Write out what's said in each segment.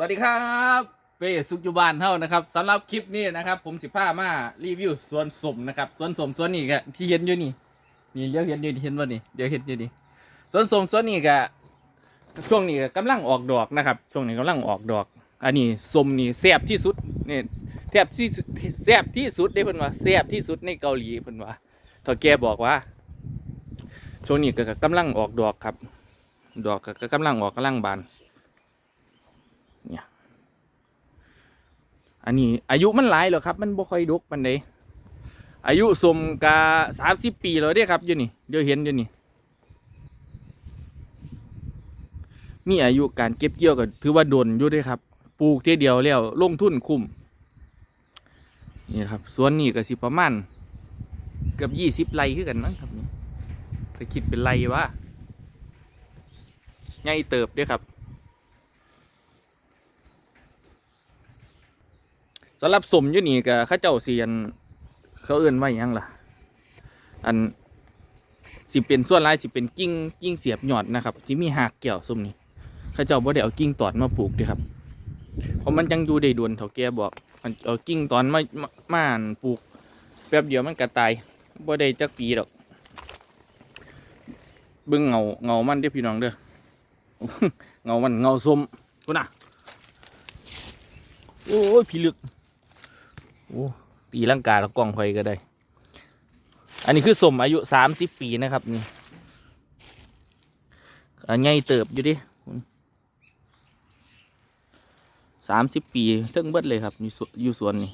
สวัสดีครับเป้สุขอยู่บ้านเท่านะครับสำหรับคลิปนี้นะครับ ผมสิพามารีวิวสวนสมนะครับสวนสมสวนนี้ก็ที่เห็นอยู่นี่นี่เดี๋ยวเห็นอยู่เห็นว่านี่เดี๋ยวเห็นอยู่นี่สวนสมสวนนี้ก็ช่วงนี้ก็กำลังออกดอกนะครับ ช่วงนี้กำลังออกดอก อันนี้สมนี่แซ่บที่สุดนี่แทบที่สุดแซ่บที่สุดได้เพิ่นว่าแซ่บที่สุดในเกาหลีเพิ่นว่าเถ้าแกบอกว่าช่วงนี้ก็กำลังออกดอกครับ ดอกก็กำลังออกกำลังบาน อันนี้อายุมันหลายแล้วครับ มันบ่ค่อยดกปานใดอายุสมกาสามสิบปีแล้วเด้ครับอยู่นี่เดี๋ยวเห็นอยู่นี่มีอายุการเก็บเกี่ยวก็ถือว่าโดนอยู่ด้วยครับปลูกเทียเดียวแล้วลงทุนคุ้มนี่ครับสวนนี้ก็สิประมาณเกือบยี่สิบไร่คือกันมั้งครับนี่ถ้าคิดเป็นไร่ว่าใหญ่เติบด้วยครับ สำหรับสมอยู่นี่ก็เข้าเจ้าเสียนเขาเอื่นว่าหยังล่ะ อันสิเป็นส่วนลายสิเป็นกิ่งกิ่งเสียบหยอดนะครับ ที่มีหากเกี่ยวสมนี่เข้าเจ้าบ่ได้เอากิ่งตอนมาปลูกเด้ครับเพราะมันจังอยู่ได้ดวนเถาแก่บอกมันเอากิ่งตอนมามามาอั่นปลูก แป๊บเดียวมันก็ตายบ่ได้จักปีดอกเบิ่งเงาเงามันเด้พี่น้องเด้อเงามันเงาสมกูน่ะโอ้ยพี่ลึก โอ้ตีร่างกายแล้วกล้องไฟก็ได้ อันนี้คือสมอายุสามสิบปีนะครับนี่อันใหญ่เติบอยู่ดิสามสิบปีเทิงเบิดเลยครับอยู่สวนอยู่สวนนี่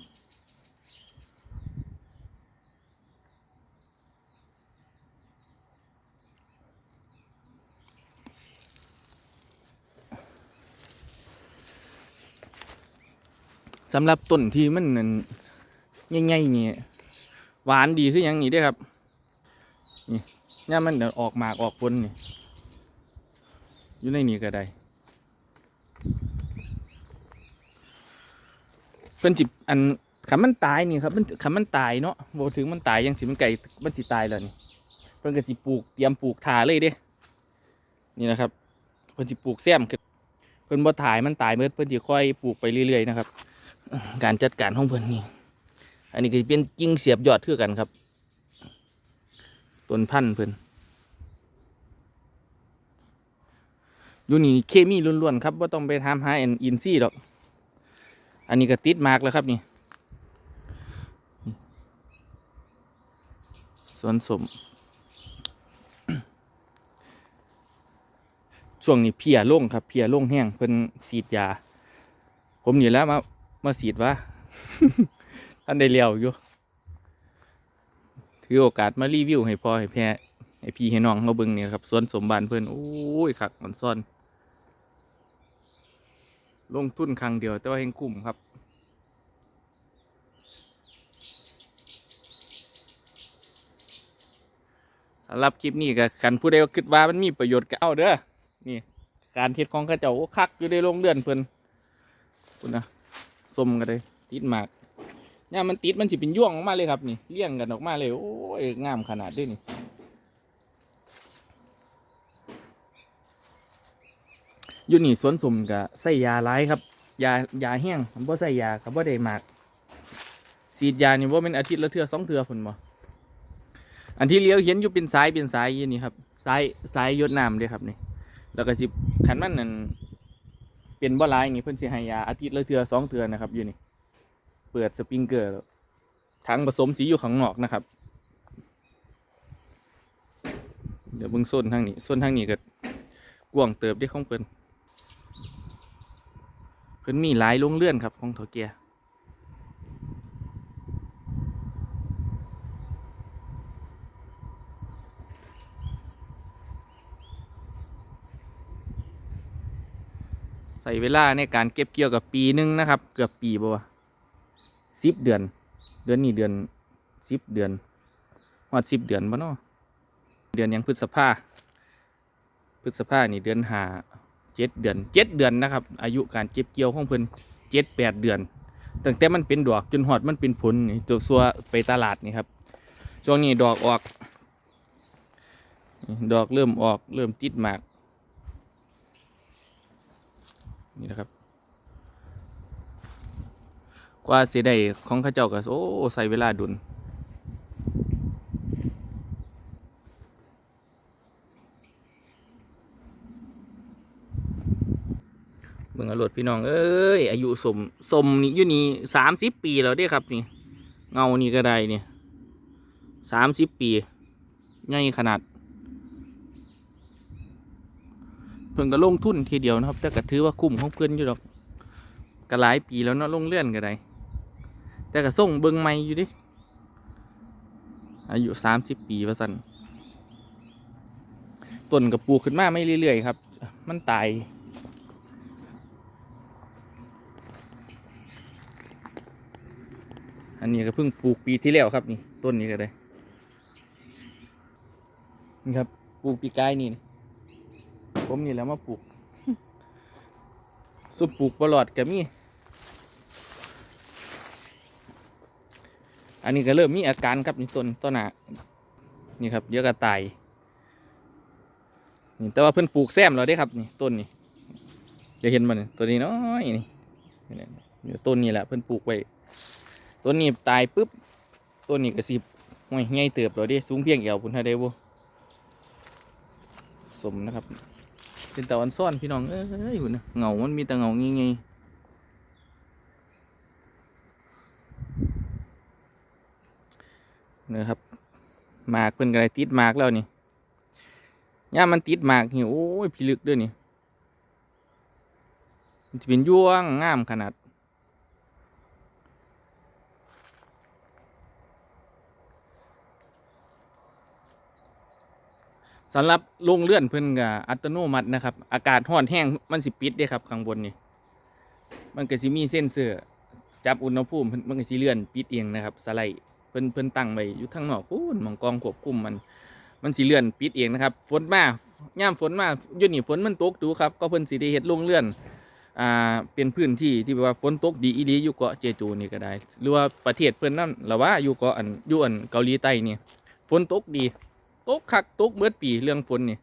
สำหรับต้นที่มัน นั่นง่ายๆนี่หวานดีคือหยังนี่เด้อครับ นี่ย่ามมันเดี๋ยวออกหมากออกผลนี่อยู่ในนี้ก็ได้เป็นจิบอันขันมันตายนี่ครับมันขันมันตายเนาะโบถึงมันตายยังสิมันไก่มันสิตายแล้วนี่เพิ่นก็สิปลูกเตรียมปลูกถาเลยเด้ นี่นะครับเพิ่นสิปลูกแซมขึ้นเพิ่นบ่ถ่ายมันตายเมื่อเพิ่นสิค่อยปลูกไปเรื่อยๆนะครับ การจัดการของเพิ่นนี่ อันนี้ก็เป็นกิ่งเสียบยอดคือกันครับต้นพันธุ์เพิ่นอยู่นี่เคมีล้วนๆครับว่าต้องไปทำหาแอนอินซี่ดอก อันนี้ก็ติดมากแล้วครับนี่สวนสมช่วงนี้เพียลงครับเพียลงแห้งเพิ่นฉีดยา ผมนี่แล้วมามาฉีดว่า ท่านได้เลี้ยวอยู่ ถือโอกาสมารีวิวให้พ่อให้แพ่ให้พี่ให้น้องเขาเบิ่งเนี่ยครับสวนสมบัติเพื่อนโอ้ยคักมันซ่อน ลงทุนครั้งเดียว แต่ว่าเฮงคุ้มครับสำหรับคลิปนี้ก็กันผู้ใดว่าคิดว่ามันมีประโยชน์ก็เอาเด้อ นี่ การเทศของข้าเจ้าคักอยู่ในโรงเรือนเพิ่อนคุณนะสมกันเลยติดหมาก เนี่ยมันติดมันสิเป็นย่วงออกมาเลยครับนี่เลี้ยงกันออกมาเลยโอ้ยงามขนาดด้วยนี่อยู่นี่สวนสมกับใส่ยาหลายครับ ยายาแห้งผมบ่ใส่ยาครับบ่ได้มากสีดยานี่ว่าเป็นอาทิตย์ละเทือสองเทือผลบ่อันที่เลี้ยวเห็นอยู่เป็นสายเป็นสายยู่นี่ครับสายสายยดน้ำเด้ครับนี่ แล้วก็สิขันมันนั่นเป็นบ่หลายนี่เพิ่นสิให้ยาอาทิตย์ละเทือสองเทือนะครับอยู่นี่ เปิดสปริงเกอร์แล้วถังผสมสีอยู่ข้างนอกนะครับ เดี๋ยวเบิ่งโซนทางนี้โซนทางนี้ก็กว้างเติบได้ของเพิ่นเพิ่นมีหลายโรงเรือนครับของถาเกียใส่เวลาในการเก็บเกี่ยวกับปีหนึงนะครับ เกือบปีบ่วะ สิบเดือน เดือนนี้เดือนสิบเดือนฮอดสิบเดือนบ่เนาะเดือนยังพฤษภาพฤษภานี่เดือนหาเจ็ดเดือนเจ็ดเดือนนะครับ อายุการเก็บเกี่ยวของเพิ่นเจ็ดแปดเดือนตั้งแต่มันเป็นดอกจนหอดมันเป็นผลนี่ตัวซัวไปตลาดนี่ครับช่วงนี้ดอกออก ดอกเริ่มออกเริ่มติดหมาก นี่นะครับ กว่าสิได้ของข้าเจ้าก็โอ้ใส่เวลาดุนเบิ่งอารถพี่น้อง เอ้ย อายุสมสมนี่อยู่นี่สามสิบปีแล้วเด้ครับนี่ เงานี่ก็ได้เนี่ยสามสิบปีใหญ่ขนาด เพิ่งก็ลงทุนทีเดียวนะครับ แต่ก็ถือว่าคุ้มของเพื่อนอยู่ดอกก็หลายปีแล้วเนาะลงเลื่อนก็ได้ แต่ก็ส่งเบิงไม่อยู่ดิอายุสามสิบปีว่าสันต้นกับปูขึ้นมาไม่เรื่อยๆครับ มันตายอันนี้ก็เพิ่งปลูกปีที่แล้วครับนี่ต้นนี้ก็ได้นี่ครับปลูกปีกายนี่นผมนี่แล้วมาปลูกสุปปลูกปลอดก็มี อันนี้ก็เริ่มมีอาการครับนี่ต้นต้นหนานี่ครับเยอะก็ตายนี่แต่ว่าเพิ่อนปลูกแซมเราได้ครับนี่ต้นนี่เดี๋ยวเห็นมันตัวนี้น้อยนี่นี่นี่เดี๋ยวต้นนี้แหละเพิ่อนปลูกไว้ต้นนี้ตายปุ๊บต้นนี้ก็สิบห่วยใหญ่เติบเราได้สูงเพียงเอวพุ่นถ้าได้บ่สมนะครับ เป็นตะวันซ่อนพี่น้องเอ้ยหุ่นะเงามันมีแต่เงางี้ไง นะครับหมากเป็นกระไรติดหมากแล้วนี่ย่ามันติดหมากนี่โอ้ยพิลึกด้วยนี่มันจะเป็นย่วงงามขนาด สำหรับลงเลื่อนเพิ่นกับอัตโนมัตินะครับ อากาศห้อนแห้งมันสิปิดเด้ครับข้างบนนี่มันก็สิมีเส้นเสื้อจับอุณหภูมิมันก็สิเลื่อนปิดเองนะครับสไลด์ พิ่นเพิ่นตั้งไว้อยู่ทางนอกพู้นมองกองควบคุมมัน มันสิเลื่อนปิดเองนะครับฝนมาย่ามฝนมายู่นี่ฝนมันตกดูครับก็เพิ่นสิได้เฮ็ดลงเลื่อนอ่าเป็นพื้นที่ที่แบบว่าฝนตกดีอีหลีอยู่เกาะเจจูนี่ก็ได้ หรือว่าประเทศเพิ่นนั่นหรือว่าอยู่เกาะอันอยู่อันเกาหลีใต้นี่ฝนตกดีตกคักตกเมื่อปีเรื่องฝนนี่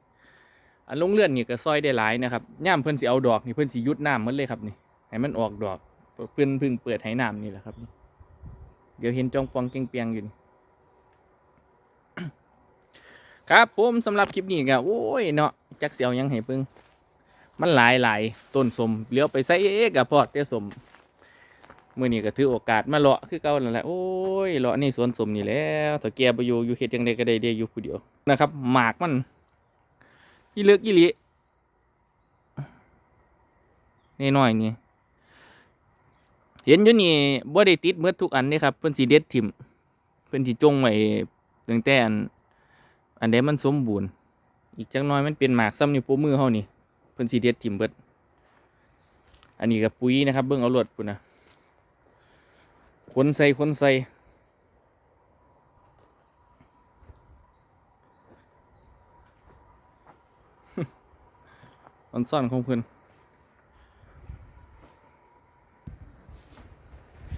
อันลงเลื่อนนี่ก็ซอยได้หลายนะครับย่ามเพิ่นสิเอาดอกนี่เพิ่นสิยุดน้ำมันเลยครับนี่ให้มันออกดอกเพิ่นเพึ่งเปิดให้น้ำนี่แหละครับนี่ เดี๋ยวเห็นจองปองเปียงๆอยู่นะครับผมสำหรับคลิปนี้ก็โอ้ยเนาะจักเสียวยังให้เพิ่งมันหลายหลายต้นสมเลี้ยวไปใส่เอ๊กับพอดแต่สมมื่อนี้ก็ถือโอกาสมาเลาะคือเก่านั่นแหละโอ้ยเลาะในสวนสมนี่แล้วถ้าแกไปอยู่อยู่เฮ็ดยังไงก็ได้เดียวอยู่ผู้เดียวนะครับ หมากมันอีเลือกอีหลีนี่น้อยนี่ เห็นอยู่นี่บ่ได้ติดเมื่อทุกอันนี่ครับเพิ่นสิเด็ดถิ่มเพิ่นสิจงไว้ตั้งแต่อันอันใดมันสมบูรณ์ อีกจักหน้อยมันเป็นหมากซ้ำนิ้วโป้มือเฮานี่เพิ่นสิเด็ดถิ่มเบิดอันนี้ก็ปุ๋ยนะครับ เบิ่งเอารวดพุ่นนะขนใส่ขนใส่อันซ่อนของเพิ่น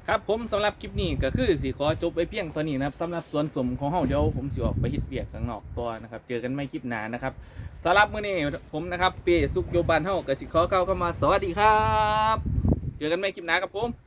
ครับผมสำหรับคลิปนี้ก็คือสิขอจบไปเพียงตอนนี้นะครับสำหรับสวนสมของเฮาเดี๋ยวผมสิออกไปฮิตเบียกข้างนอกต่อนะครับ เจอกันไม่คลิปหนานะครับสำหรับมื้อนี้ผมนะครับเปสุกโยบันเฮาก็สิขอเข้าเข้ามาสวัสดีครับ เจอกันไม่คลิปหน้าครับผม